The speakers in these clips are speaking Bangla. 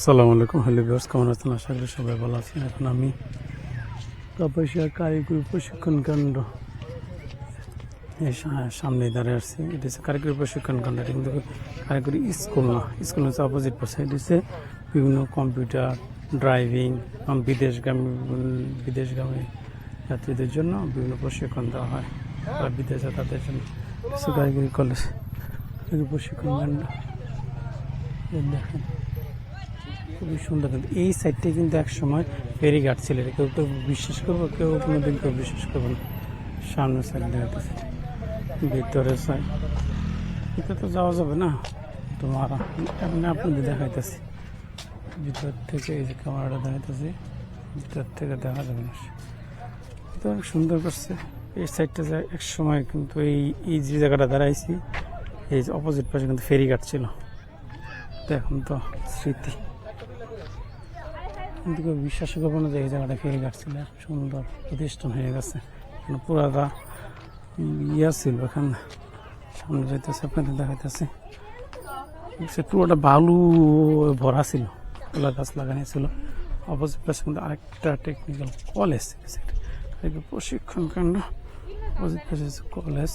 আসসালামু আলাইকুম, হ্যালো কেমন আছেন? আশা করি সবাই ভালো আছেন। এখন আমি কাপাসিয়া কারিগরি প্রশিক্ষণ কেন্দ্র সামনে দাঁড়িয়ে আসছি এটা হচ্ছে কারিগরি প্রশিক্ষণ কেন্দ্র কিন্তু কারিগরি স্কুল না। স্কুল হচ্ছে অপোজিট পাশে এটা হচ্ছে বিভিন্ন কম্পিউটার ড্রাইভিং এবং বিদেশগামী বিদেশগামী যাত্রীদের জন্য বিভিন্ন প্রশিক্ষণ দেওয়া হয়। আর বিদেশে তাদের জন্য। কারিগরি কলেজ প্রশিক্ষণ কেন্দ্র। দেখেন। খুবই সুন্দর কিন্তু এই সাইডটা কিন্তু এক সময় ফেরিঘাট ছিল। কেউ কেউ বিশ্বাস করব, কেউ কোনোদিন কেউ বিশ্বাস করব না। সামনের সাইড দেখাতেছে। ভিতরে সাইড এটা তো যাওয়া যাবে না। তোমার এমনি আপনাদের দেখাইতেছি। ভিতর থেকে এই যে ক্যামেরাটা দেখাইতেছি, ভিতর থেকে দেখা যাবে না। তো অনেক সুন্দর করছে। এই সাইডটা এক সময় কিন্তু এই এই যে জায়গাটা দাঁড়াইছি, এই অপোজিট পাশে কিন্তু ফেরিঘাট ছিল। তো এখন তো স্মৃতি। কিন্তু বিশ্বাস করব না যে এই জায়গাটা ফেরি কাটছিল সুন্দর প্রতিষ্ঠান হয়ে গেছে। পুরাটা ইয়া ছিল, এখানে সামনে যেতেছে আপনাদের দেখাইতেছে। সে পুরোটা বালু ভরা ছিল, কলা গাছ লাগানো ছিল। অপোজিট পাশে কিন্তু আরেকটা টেকনিক্যাল কলেজ প্রশিক্ষণ কেন্দ্র, অপোজিট পাশে কলেজ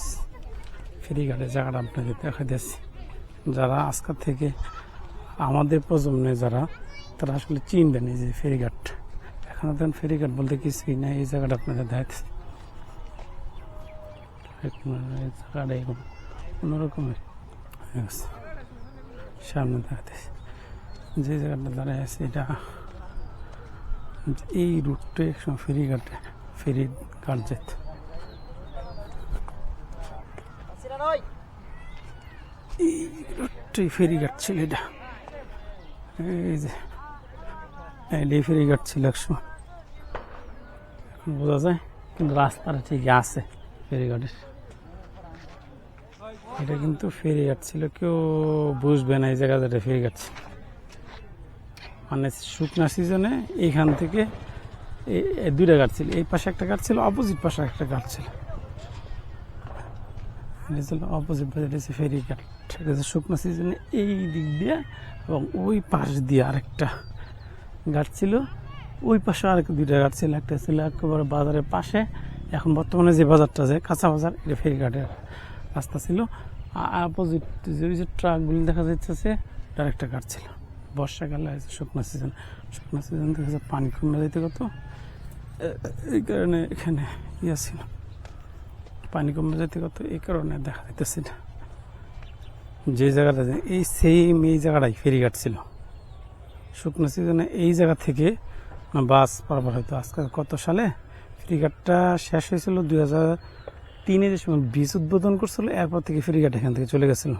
ফেরিঘাটের জায়গাটা আপনাদের দেখাইতেছি। যারা আজকাল থেকে আমাদের প্রজন্মে যারা, তারা আসলে চিনবেন এই যে ফেরিঘাট। এখানে তো ফেরিঘাট বলতে কিছুই নাই, এই জায়গাটা আপনাদের দেখাচ্ছে এই জায়গাটা এরকম, অন্যরকমের। সামনে দেখাতেছে যে জায়গাটা দাঁড়ায় আছে, এটা এই রুটটা একসময় ফেরিঘাটে ফেরি ঘাট যেত। এই রুটটাই ফেরিঘাট ছিল এটা। এই যে, এই ফেরিঘাট ছিল একসময় এখন বোঝা যায়, কিন্তু রাস্তাটা ঠিকই আছে ফেরিঘাটের এটা কিন্তু ফেরিঘাট ছিল, কেউ বুঝবে না এই জায়গাটা ফেরিঘাট ছিল। মানে শুকনা সিজনে এইখান থেকে দুইটা ঘাট ছিল, এই পাশে একটা ঘাট ছিল অপোজিট পাশে একটা ঘাট ছিল। এটা ছিল অপোজিট পাশে এটা হচ্ছে ফেরিঘাট এটা হচ্ছে শুকনো সিজনে এই দিক দিয়ে এবং ওই পাশ দিয়ে আরেকটা ঘাট ছিল। ওই পাশে আরেক দুইটা ঘাট ছিল, একটা ছিল একেবারে বাজারের পাশে। এখন বর্তমানে যে বাজারটা আছে, কাঁচা বাজার, এটা ফেরিঘাটের রাস্তা ছিল। আর অপোজিট যে ওই যে ট্রাকগুলি দেখা যাচ্ছে তার একটা ঘাট ছিল। বর্ষাকালে আছে শুকনো সিজন শুকনো সিজন দেখা যাচ্ছে পানি কমে যেতে কত এই কারণে এখানে ইয়ে ছিল। পানি কমে যেতে কত এই কারণে দেখা যাইতেছে না। যে জায়গাটা এই সেম এই জায়গাটাই ফেরিঘাট ছিল। শুকনো সিজনে এই জায়গা থেকে বাস পারাপার হয়তো আজকে কত সালে? ফেরিঘাটটা শেষ হয়েছিল দুই হাজার তিনে যে সময় বীজ উদ্বোধন করছিল, এরপর থেকে ফেরিঘাট এখান থেকে চলে গেছিল।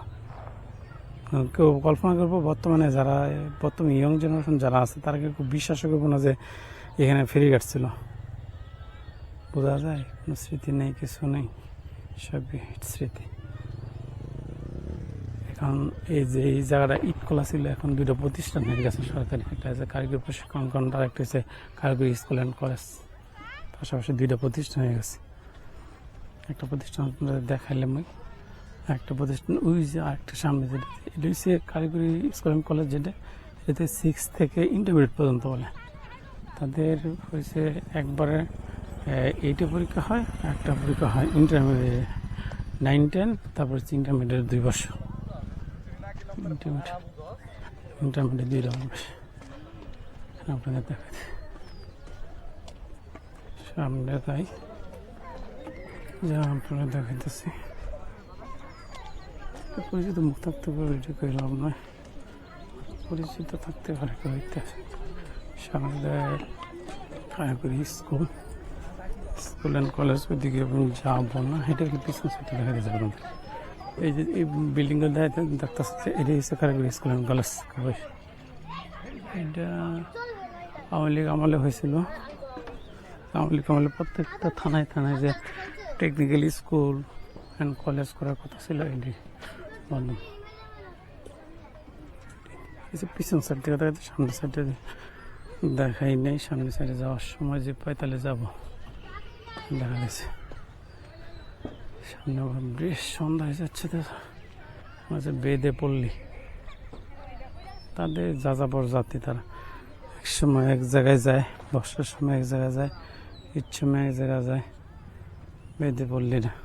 কেউ কল্পনা করব, বর্তমানে যারা, বর্তমানে ইয়ং জেনারেশন যারা আছে, তারা কেউ বিশ্বাস করব না যে এখানে ফেরিঘাট ছিল। বোঝা যায়, কোনো স্মৃতি নেই, কিছু নেই। সবই স্মৃতি। এখন এই যে এই জায়গাটা ইট খোলা ছিল, এখন দুটো প্রতিষ্ঠান হয়ে গেছে সরকারি। একটা হচ্ছে কারিগরি প্রশিক্ষণ কেন্দ্র আর একটা হচ্ছে কারিগরি স্কুল অ্যান্ড কলেজ। পাশাপাশি দুইটা প্রতিষ্ঠান হয়ে গেছে। একটা প্রতিষ্ঠান আপনাদের দেখাইলাম ওই একটা প্রতিষ্ঠান, ওই যে আরেকটা সামনে যেটা, এটা হচ্ছে কারিগরি স্কুল অ্যান্ড কলেজ যেটা এতে সিক্স থেকে ইন্টারমিডিয়েট পর্যন্ত বলে। তাদের হয়েছে একবারে এইটে পরীক্ষা হয়, একটা পরীক্ষা হয় ইন্টারমিডিয়েট নাইন টেন তারপর হচ্ছে ইন্টারমিডিয়েট দুই বছর। ইন্টারমিডিয়েট ইন্টারমিডিয়েট দুই রকম আপনাদের দেখাচ্ছি। সামনে তাই, যা আপনারা দেখাইতেছি। পরিচিত মুখ থাকতে পারে, এটা কই লাভ নয়। পরিচিত থাকতে পারে, কেউ হইতেছে সামনে দেয় কারিগরি স্কুল স্কুল অ্যান্ড কলেজ ওইদিকে এবং যাব না এটা কি পিছন সাইডে দেখা যাচ্ছে আপনাদের এই যে, এই বিল্ডিংটা দেখা দেখতেছে এটা হচ্ছে কারিগরি স্কুল অ্যান্ড কলেজ কবে এটা আওয়ামী লীগ আমলে হয়েছিল। আওয়ামী লীগ আমলে প্রত্যেকটা থানায় থানায় যে টেকনিক্যাল স্কুল অ্যান্ড কলেজ করার কথা ছিল, এটি বন্ধ। পিছন সাইড থেকে দেখা যাচ্ছে, সামনের সাইডে দেখাই নেই, সামনের সাইডে যাওয়ার সময় যে পাই তাহলে যাব। দেখা গেছে। সামনে বেশ সন্ধ্যা হয়ে যাচ্ছে তো। আছে বেদে পল্লী। তাদের যাযাবর জাতি তারা। এক সময় এক জায়গায় যায়, বর্ষার সময় এক জায়গায় যায়, ইচ্ছে সময় এক জায়গায় যায়। বেদে পড়লি না